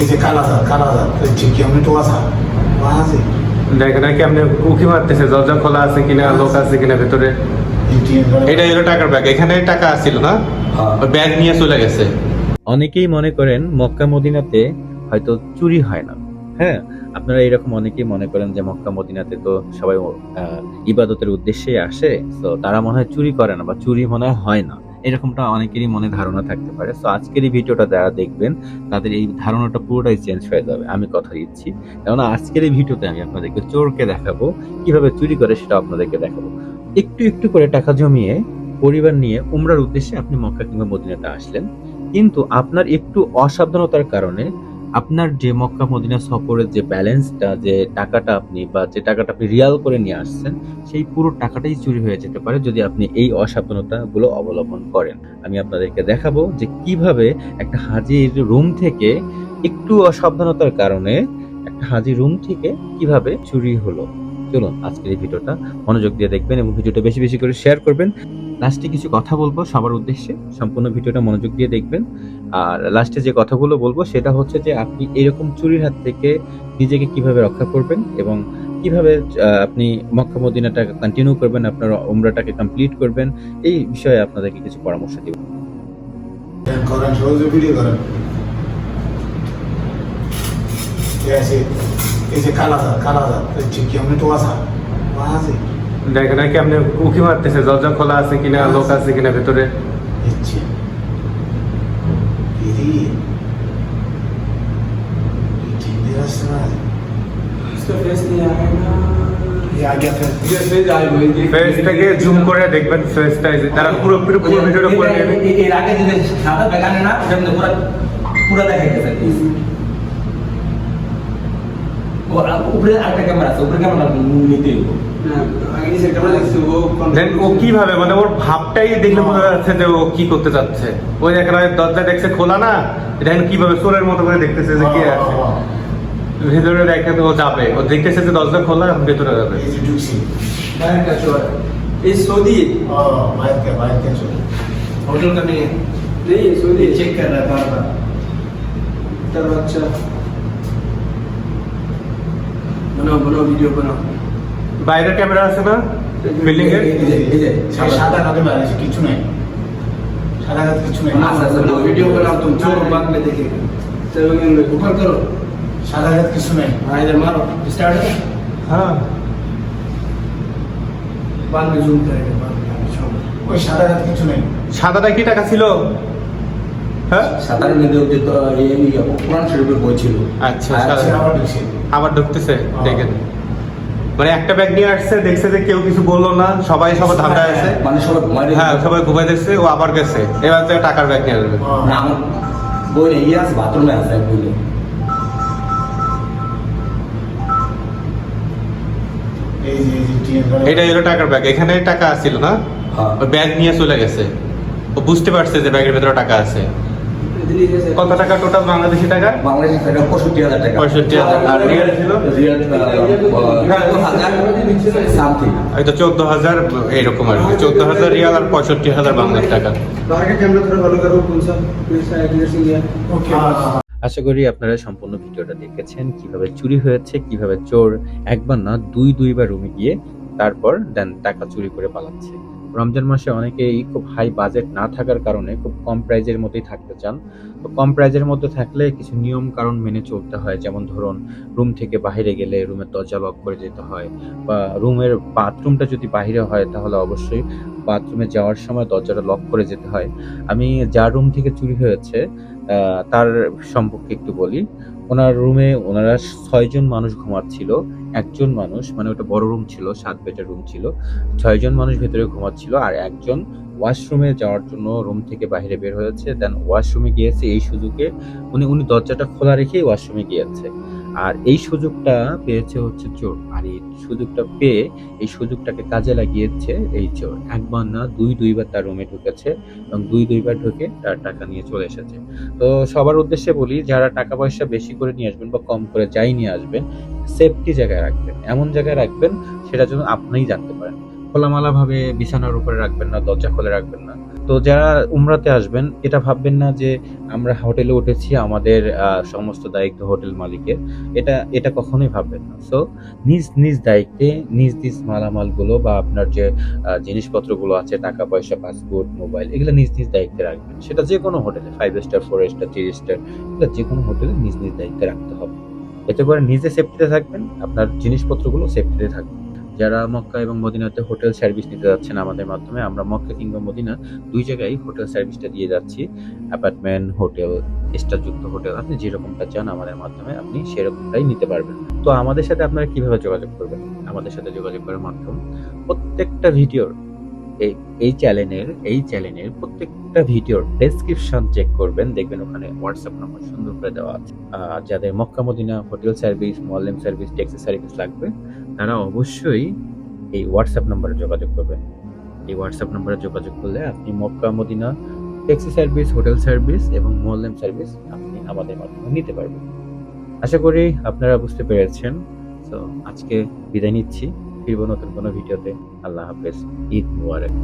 এই যে কালাদার কালাদার তো আসা আছে দেখেন আপনি উকি মারতেছে দরজা খোলা আছে কিনা লোক আছে কিনা ভেতরে? এটা এলো টাকার ব্যাগ এখানে টাকা আছিল না? ওই ব্যাগ নিয়ে চলে গেছে। অনেকেই মনে করেন মক্কা মদিনাতে হয়তো চুরি হয় না। হ্যাঁ আপনারা এরকম অনেকেই মনে করেন যে মক্কা মদিনাতে তো সবাই আহ, ইবাদতের উদ্দেশ্যে আসে তো তারা মনে হয় চুরি করে না বা চুরি মনে হয় হয় না। এরকমটা অনেকেরই মনে ধারণা থাকতে পারে। সো আজকের এই ভিডিওটা যারা দেখবেন, তাদের এই ধারণাটা পুরোটাই চেঞ্জ হয়ে যাবে। আমি কথা দিচ্ছি। কেননা, আজকের এই ভিডিওতে আমি আপনাদেরকে চোরকে দেখাবো, কীভাবে চুরি করে সেটা আপনাদেরকে দেখাবো। একটু একটু করে টাকা জমিয়ে পরিবার নিয়ে উমরার উদ্দেশ্যে আপনি মক্কা কিংবা মদিনাতে আসলেন। কিন্তু আপনার একটু অসাবধানতার কারণে আপনার যে মক্কা মদিনা সফরের যে ব্যালেন্সটা, যে টাকাটা আপনি বা যে টাকাটা আপনি রিয়াল করে নিয়ে আসছেন, সেই পুরো টাকাটাই চুরি হয়ে যেতে পারে যদি আপনি এই অসাবধানতাগুলো অবলম্বন করেন। আমি আপনাদেরকে দেখাবো যে কীভাবে একটা হাজির রুম থেকে একটু অসাবধানতার কারণে একটা হাজির রুম থেকে কীভাবে চুরি হলো। চলুন আজকের এই ভিডিওটা মনোযোগ দিয়ে দেখবেন এবং ভিডিওটা বেশি বেশি করে শেয়ার করবেন। লাস্টে কিছু কথা বলব সবার উদ্দেশ্যে। সম্পূর্ণ ভিডিওটা মনোযোগ দিয়ে দেখবেন। আর লাস্টে যে কথাগুলো বলব, সেটা হচ্ছে যে আপনি এরকম চুরির হাত থেকে নিজেকে কীভাবে রক্ষা করবেন এবং কীভাবে আপনি মক্কা মদিনাটা কন্টিনিউ করবেন, আপনার উমরাটাকে কমপ্লিট করবেন, এই বিষয়ে আপনাদেরকে কিছু পরামর্শ দিব। করেন ভিডিও করেন এসে কালাদার কালাদার বলছি কেমনি তো আসা আছে? জায়গাটা কি আপনি উঁকি মারতেছে দরজা খোলা আছে কিনা লোক আছে কিনা ভেতরে? দিচ্ছি ফেসটাকে জুম করে দেখবেন ফেসটা তারা পুরো পুরো পুরো ভিডিওটা উপরে আরেকটা ক্যামেরা আছে উপরে ক্যামেরা নিতে হবে आगे से कैमरा देखते वो দেন ও কিভাবে মানে ওর ভাবটাই দেখলে বোঝা যাচ্ছে যে ও কি করতে চাচ্ছে ওই দেখেন ওই দরজা দেখছে খোলা না দেখেন কিভাবে চোরের মতো করে দেখতেছে যে কি আছে ভেতরে দেখেন ও যাবে ও দেখতেছে যে দরজা খোলা এখন ভেতরে যাবে এই যে ঢুকছি बाहर का चोर है ये सऊदी है ও বাইরে কে বাইরে কে চলে होटल का नहीं है नहीं ये सऊदी है चेक कर रहा है बार बार चलो अच्छा বানাও বানাও ভিডিও বানাও। ক্যামেরা আছে না? বিল্ডিং এর সাদা কাদের কিছু নাই। সাদা কিছু নাই। ভিডিও বানাও তুমি চোর বাংলা দেখে। করো। সাদা কিছু নাই। মারো। স্টার্ট হ্যাঁ বাংলা জুম করে সাদা কিছু সাদাটা কি টাকা ছিল? হ্যাঁ? সাদার মধ্যে তো এই কোরআন শরীফের বই ছিল আচ্ছা আবার ঢুকতেছে দেখেন। মানে একটা ব্যাগ নিয়ে আসছে দেখছে যে কেউ কিছু বলল না সবাই সবার হ্যাঁ, ধান্দায় আছে। মানে সবাই ঘুমাই হ্যাঁ সবাই ঘুমাই দেখছে ও আবার গেছে। এবার যে টাকার ব্যাগ নিয়ে আসবে। না বাথরুমে আছে এটা হলো টাকার ব্যাগ এখানে টাকা ছিল না? ব্যাগ নিয়ে চলে গেছে। ও বুঝতে পারছে যে ব্যাগের ভেতরে টাকা আছে। কত টাকা টোটাল বাংলাদেশি টাকা? বাংলাদেশি টাকা পঁয়ষট্টি হাজার চোদ্দ হাজার আর কি। চোদ্দ হাজার রিয়াল আর পঁয়ষট্টি হাজার টাকা। আশা করি আপনারা সম্পূর্ণ ভিডিওটা দেখেছেন কীভাবে চুরি হয়েছে কীভাবে চোর একবার না দুই দুইবার রুমে গিয়ে তারপর দেন টাকা চুরি করে পালাচ্ছে। রমজান মাসে অনেকেই খুব হাই বাজেট না থাকার কারণে খুব কম প্রাইজের মধ্যেই থাকতে চান। তো কম প্রাইজের মধ্যে থাকলে কিছু নিয়ম কারণ মেনে চলতে হয়। যেমন ধরুন রুম থেকে বাইরে গেলে রুমের দরজা লক করে যেতে হয় বা রুমের বাথরুমটা যদি বাইরে হয় তাহলে অবশ্যই বাথরুমে যাওয়ার সময় দরজাটা লক করে যেতে হয়। আমি যার রুম থেকে চুরি হয়েছে তার সম্পর্কে একটু বলি। ওনার রুমে ওনারা ছয়জন মানুষ ঘুমাচ্ছিল। একজন মানুষ মানে ওটা বড় রুম ছিল, সাত বেটার রুম ছিল, ছয়জন মানুষ ভেতরে ঘুমাচ্ছিল আর একজন ওয়াশরুমে যাওয়ার জন্য রুম থেকে বাইরে বের হয়েছে দেন ওয়াশরুমে গিয়েছে, এই সুযোগে উনি উনি দরজাটা খোলা রেখেই ওয়াশরুমে গিয়েছে। আর এই সুযোগটা পেয়েছে হচ্ছে চোর। আর এই সুযোগটা পেয়ে এই সুযোগটাকে কাজে লাগিয়েছে এই চোর। একবার না, দুই দুইবার তার রুমে ঢুকেছে এবং দুই দুইবার ঢুকে তার টাকা নিয়ে চলে এসেছে। তো সবার উদ্দেশ্যে বলি, যারা টাকা পয়সা বেশি করে নিয়ে আসবেন বা কম করে যাই নিয়ে আসবেন সেফটি জায়গায় রাখবেন। এমন জায়গায় রাখবেন সেটা যেন আপনিই জানতে পারেন। খোলামালা ভাবে বিছানার উপরে রাখবেন না, দরজা খোলে রাখবেন না। তো যারা উমরাতে আসবেন, এটা ভাববেন না যে আমরা হোটেলে উঠেছি আমাদের সমস্ত দায়িত্ব হোটেল মালিকের। এটা এটা কখনোই ভাববেন না। সো নিজ নিজ দায়িত্বে, নিজ নিজ মালামালগুলো বা আপনার যে জিনিসপত্রগুলো আছে টাকা পয়সা পাসপোর্ট, মোবাইল, এগুলো নিজ নিজ দায়িত্বে রাখবেন। সেটা যে কোনো হোটেলে five star four star three star এগুলো যে কোনো হোটেলে নিজ নিজ দায়িত্বে রাখতে হবে। এতে করে নিজে সেফটিতে থাকবেন, আপনার জিনিসপত্রগুলো সেফটিতে থাকবে। যারা মক্কা এবং মদিনাতে হোটেল সার্ভিস নিতে যাচ্ছেন আমাদের মাধ্যমে, আমরা মক্কা কিংবা মদিনা দুই জায়গায় হোটেল সার্ভিসটা দিয়ে যাচ্ছি। অ্যাপার্টমেন্ট, হোটেল, স্টারযুক্ত হোটেল, আপনি যেরকমটা চান আমাদের মাধ্যমে আপনি সেরকমটাই নিতে পারবেন। তো আমাদের সাথে আপনারা কীভাবে যোগাযোগ করবেন? আমাদের সাথে যোগাযোগ করার মাধ্যম প্রত্যেকটা ভিডিওর এই চ্যানেলের এই চ্যানেলের প্রত্যেকটা ভিডিওর ডেসক্রিপশন চেক করবেন। দেখবেন ওখানে হোয়াটসঅ্যাপ নাম্বার সুন্দর করে দেওয়া আছে। যাদের মক্কা মদিনা হোটেল সার্ভিস মোয়াল্লেম সার্ভিস ট্যাক্সি সার্ভিস লাগবে, তারা অবশ্যই এই হোয়াটসঅ্যাপ নাম্বারে যোগাযোগ করবেন। এই হোয়াটসঅ্যাপ নাম্বারে যোগাযোগ করলে আপনি Mecca Medina taxi service hotel service এবং মোয়াল্লেম সার্ভিস আপনি আমাদের মাধ্যমে নিতে পারবেন। আশা করি আপনারা বুঝতে পেরেছেন। তো আজকে বিদায় নিচ্ছি। ফিরবো নতুন কোনো ভিডিওতে আল্লাহ হাফেজ। ঈদ মুবারক।